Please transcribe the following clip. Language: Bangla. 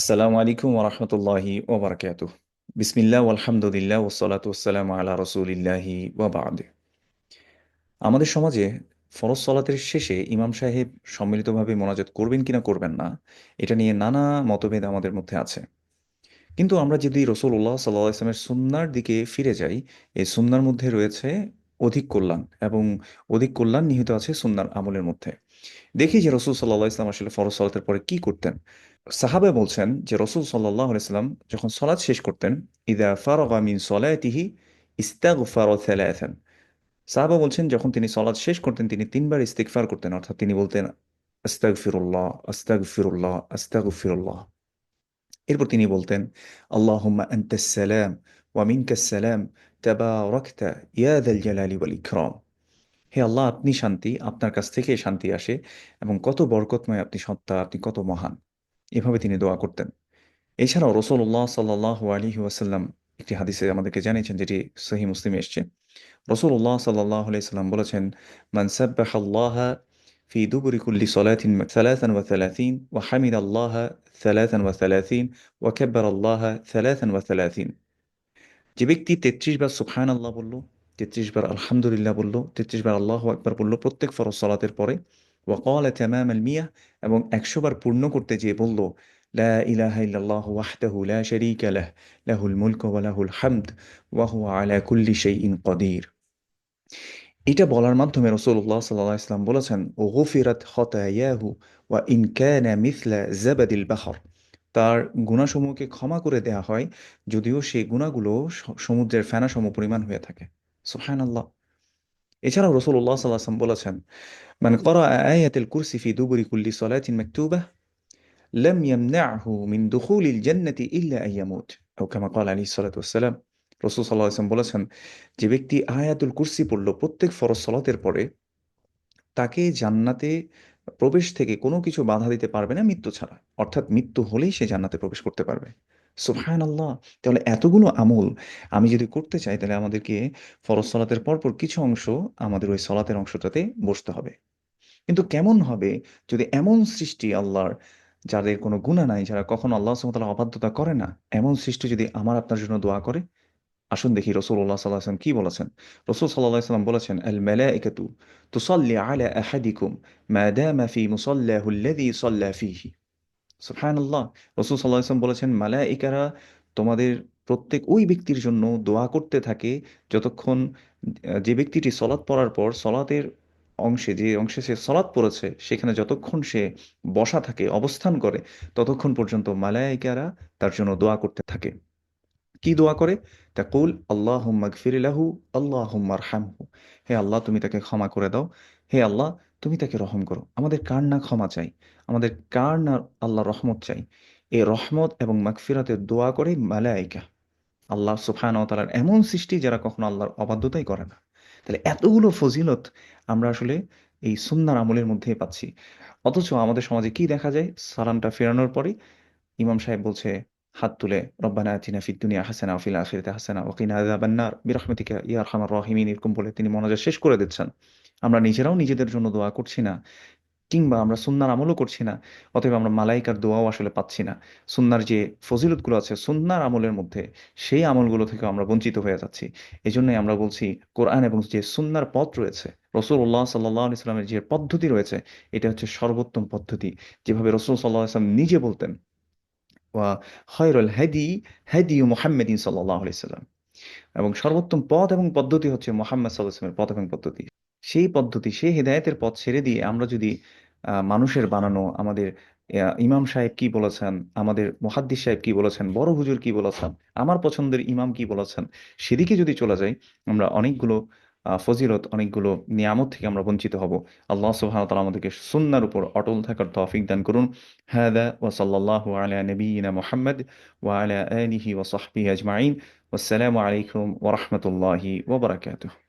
আসসালামু আলাইকুম ওরহমতুল্লাহি ওবরাকাতুহ বিসমিল্লাহ আলহামদুলিল্লাহ ওসলাত ওসালাম আলা রসুলিল্লাহি ওবাদ আমাদের সমাজে ফরজ সলাতের শেষে ইমাম সাহেব সম্মিলিতভাবে মোনাজাত করবেন কিনা করবেন না, এটা নিয়ে নানা মতভেদ আমাদের মধ্যে আছে। কিন্তু আমরা যদি রসুল্লাহ সাল্লাহ ইসলামের সুন্নার দিকে ফিরে যাই, এই সুন্নার মধ্যে রয়েছে অধিক কল্যাণ এবং অধিক কল্যাণ নিহিত আছে সুন্নার আমলের মধ্যে। দেখি যে রসুল সাল্লাহ ইসলাম আসলে ফরজ সলাতের পরে কি করতেন। সাহাবে বলছেন যে রসুল সাল্লাহ আলাইসাল্লাম যখন সলাৎ শেষ করতেন, ইদা ফারগা মিন সলাতিহি ইস্তাগফার থালাথান সাহাবা বলছেন যখন তিনি সলাৎ শেষ করতেন, তিনি তিনবার ইস্তিগফার করতেন। অর্থাৎ তিনি বলতেন, আস্তাগফিরুল্লাহ আস্তাগফিরুল্লাহ আস্তাগফিরুল্লাহ। এরপর তিনি বলতেন, আল্লাহুম্মা আনতাস সালাম ওয়া মিনকাস সালাম, তাবারাকতা ইয়া যাল জালালি ওয়াল ইকরাম। হে আল্লাহ আপনি শান্তি আপনার কাছ থেকে শান্তি আসে এবং কত বরকতময় আপনি সত্তা আপনি কত মহান এভাবে তিনি দোয়া করতেন এছাড়াও রসুল্লাহ সাল্লাহ আলী ওয়াসাল্লাম একটি হাদিসে আমাদেরকে জানিয়েছেন যেটি সহি মুসলিমে এসছে রসুল্লাহ সাল্লাহ সাল্লাম বলেছেন মান সাব্বাহ في دبر كل صلاة ثلاثا وثلاثين وحمد الله ثلاثا وثلاثين وكبر الله ثلاثا وثلاثين যে ব্যক্তি তেত্রিশ বার সুবহান আল্লাহ বলল তেত্রিশ বার আলহামদুলিল্লাহ বলল, তেত্রিশ বার আল্লাহ একবার বলল প্রত্যেক ফরজ সালাতের পরে। ওয়াকাল তামাম আল মিয়া, এবং একশো বার পূর্ণ করতে যেয়ে বলল, লা ইলাহা ইল্লাল্লাহু ওয়াহদাহু লা শারীকা লাহ, লাহুল মুলকু ওয়া লাহুল হামদ, ওয়া হুয়া আলা কুল্লি শাইইন কদির এটা বলার মাধ্যমে রসুল্লাহ সাল্লাহ ইসলাম বলেছেন ও গফিরাত হতায়াহু ওয়া ইন কানা মিথলা জাবাদিল বাহর। তার গুণাসমূহকে ক্ষমা করে দেয়া হয়, যদিও সেই গুণাগুলো সমুদ্রের ফেনা সম পরিমাণ হয়ে থাকে। সুহান আল্লাহ এছাড়াও রসুল্লাহ সাল্লাম বলেছেন মানে করা আয়াতুল কুরসি ফি দুবুরি কুল্লি সলাতিন মাকতুবা لم يمنعه من دخول الجنة إلا أن يموت أو كما قال عليه الصلاة والسلام রসুল সাল্লাহ আসলাম বলেছেন যে ব্যক্তি আয়াতুল কুরসি পড়ল প্রত্যেক ফরজ সলাতের পরে তাকে জান্নাতে প্রবেশ থেকে কোনো কিছু বাধা দিতে পারবে না মৃত্যু ছাড়া অর্থাৎ মৃত্যু হলেই সে জান্নাতে প্রবেশ করতে পারবে সুফহান আল্লাহ তাহলে এতগুলো আমল আমি যদি করতে চাই, তাহলে আমাদেরকে ফরজ সলাতের পরপর কিছু অংশ আমাদের ওই সলাতের অংশটাতে বসতে হবে। কিন্তু কেমন হবে যদি এমন সৃষ্টি আল্লাহর যাদের কোনো গুণা নাই, যারা কখনো আল্লাহ সুমতাল্লাহ অবাধ্যতা করে না, এমন সৃষ্টি যদি আমার আপনার জন্য দোয়া করে? আসুন দেখি রসুল্লাহ সাল্লাহাম কি বলেছেন? রসুল সাল্লাহ সাল্লাম বলেছেন, আল মালাইকাতু তুসাল্লি আলা আহাদিকুম মা দামা ফি মুসাল্লাহু ফীহি রসুল সাল্লাহ বলেছেন তোমাদের প্রত্যেক ওই ব্যক্তির জন্য দোয়া করতে থাকে যতক্ষণ যে ব্যক্তিটি সলাৎ পড়ার পর সলাতের অংশে, যে অংশে সে সলাৎ পড়েছে, সেখানে যতক্ষণ সে বসা থাকে, অবস্থান করে, ততক্ষণ পর্যন্ত মালাইকারা তার জন্য দোয়া করতে থাকে। কি দোয়া করে? তাকুল আল্লাহ হুম্মাগফির লাহু আল্লাহ হুম্মার হামহু হে আল্লাহ, তুমি তাকে ক্ষমা করে দাও। হে আল্লাহ তুমি তাকে রহম করো। আমাদের কার না ক্ষমা চাই? আমাদের কার না আল্লাহ রহমত চাই? এই রহমত এবং মাগফিরাতের দোয়া করে মালাইকা আল্লাহ সুফান তালার এমন সৃষ্টি যারা কখনো আল্লাহর অবাধ্যতাই করে না। তাহলে এতগুলো ফজিলত আমরা আসলে এই সুন্নার আমলের মধ্যে পাচ্ছি। অথচ আমাদের সমাজে কি দেখা যায়? সালামটা ফেরানোর পরে ইমাম সাহেব বলছে, হাত তুলে, রব্বানা আতিনা ফিদ দুনিয়া হাসানা ফিল আখিরাতে হাসানা ওকিনা আযাবান নার বিরহমাতিকা ইয়া আরহামার রাহিমিন, এরকম বলে তিনি মনোযোগ শেষ করে দিচ্ছেন। আমরা নিজেরাও নিজেদের জন্য দোয়া করছি না, কিংবা আমরা সুন্নার আমলও করছি না অতএব আমরা মালাইকার দোয়াও আসলে পাচ্ছি না। সুন্নার যে ফজিলতগুলো আছে, সুন্নার আমলের মধ্যে সেই আমলগুলো থেকে আমরা বঞ্চিত হয়ে যাচ্ছি। এই জন্যই আমরা বলছি, কোরআন এবং যে সুন্নার পথ রয়েছে রসুল্লাহ সাল্লাহ ইসলামের যে পদ্ধতি রয়েছে, এটা হচ্ছে সর্বোত্তম পদ্ধতি। যেভাবে রসুল সাল্লাহ আসলাম নিজে বলতেন, ওয়া খয়রুল হাদি হাদি মুহাম্মদিন সাল্লাহ সাল্লাম। এবং সর্বোত্তম পথ এবং পদ্ধতি হচ্ছে মোহাম্মদ সাল্লাহামের পথ এবং পদ্ধতি। সেই পদ্ধতি, সেই হেদায়তের পথ ছেড়ে দিয়ে আমরা যদি মানুষের বানানো আমাদের ইমাম সাহেব কি বলেছেন, আমাদের মহাদ্দিস সাহেব কি বলেছেন, বড় হুজুর কি বলেছেন, আমার পছন্দের ইমাম কি বলেছেন, সেদিকে যদি চলে যাই, আমরা অনেকগুলো ফজিলত, অনেকগুলো নিয়ামত থেকে আমরা বঞ্চিত হব। আল্লাহ সুবহানাহু তাআলা আমাদেরকে সুন্নাহর উপর অটল থাকার তৌফিক দান করুন। হাদা ওয়া সাল্লাল্লাহু আলা নবিয়িনা মুহাম্মদ ওয়া আলা আলিহি ওয়া সাহবিহি আজমাইন। ওয়াসসালামু আলাইকুম ওয়া রাহমাতুল্লাহি ওয়া বারাকাতুহু।